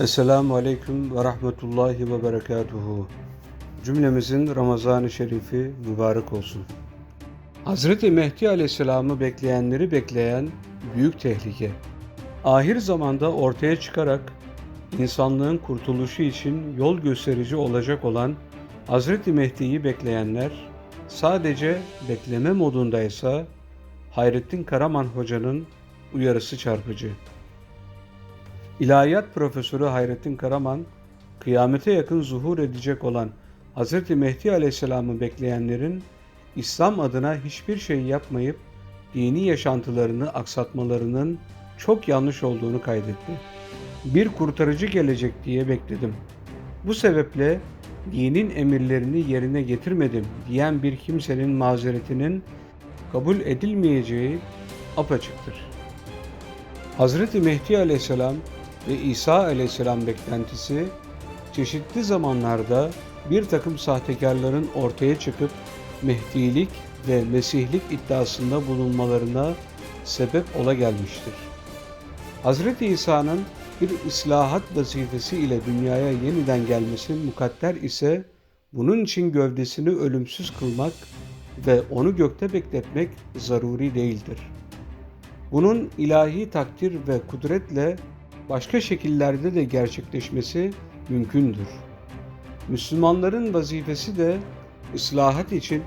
Esselamu Aleyküm ve Rahmetullahi ve Berekatuhu. Cümlemizin Ramazan-ı Şerifi mübarek olsun. Hazreti Mehdi Aleyhisselam'ı bekleyenleri bekleyen büyük tehlike. Ahir zamanda ortaya çıkarak insanlığın kurtuluşu için yol gösterici olacak olan Hazreti Mehdi'yi bekleyenler sadece bekleme modundaysa Hayrettin Karaman Hoca'nın uyarısı çarpıcı. İlahiyat Profesörü Hayrettin Karaman, kıyamete yakın zuhur edecek olan Hz. Mehdi Aleyhisselam'ı bekleyenlerin İslam adına hiçbir şey yapmayıp dini yaşantılarını aksatmalarının çok yanlış olduğunu kaydetti. Bir kurtarıcı gelecek diye bekledim. Bu sebeple dinin emirlerini yerine getirmedim diyen bir kimsenin mazeretinin kabul edilmeyeceği apaçıktır. Hazreti Mehdi Aleyhisselam ve İsa Aleyhisselam beklentisi çeşitli zamanlarda bir takım sahtekarların ortaya çıkıp Mehdilik ve Mesihlik iddiasında bulunmalarına sebep ola gelmiştir. Hazreti İsa'nın bir islahat vazifesi ile dünyaya yeniden gelmesi mukadder ise bunun için gövdesini ölümsüz kılmak ve onu gökte bekletmek zaruri değildir. Bunun ilahi takdir ve kudretle başka şekillerde de gerçekleşmesi mümkündür. Müslümanların vazifesi de ıslahat için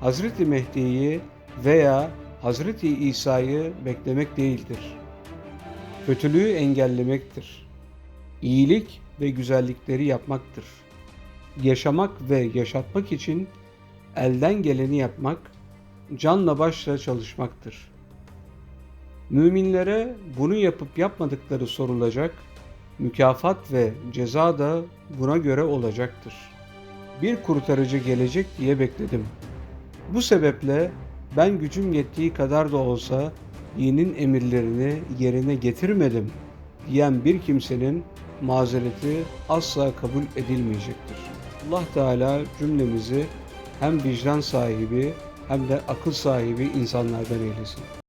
Hazreti Mehdi'yi veya Hazreti İsa'yı beklemek değildir. Kötülüğü engellemektir. İyilik ve güzellikleri yapmaktır. Yaşamak ve yaşatmak için elden geleni yapmak, canla başla çalışmaktır.'' Müminlere bunu yapıp yapmadıkları sorulacak, mükafat ve ceza da buna göre olacaktır. Bir kurtarıcı gelecek diye bekledim. Bu sebeple ben gücüm yettiği kadar da olsa dinin emirlerini yerine getirmedim diyen bir kimsenin mazereti asla kabul edilmeyecektir. Allah Teala cümlemizi hem vicdan sahibi hem de akıl sahibi insanlardan eylesin.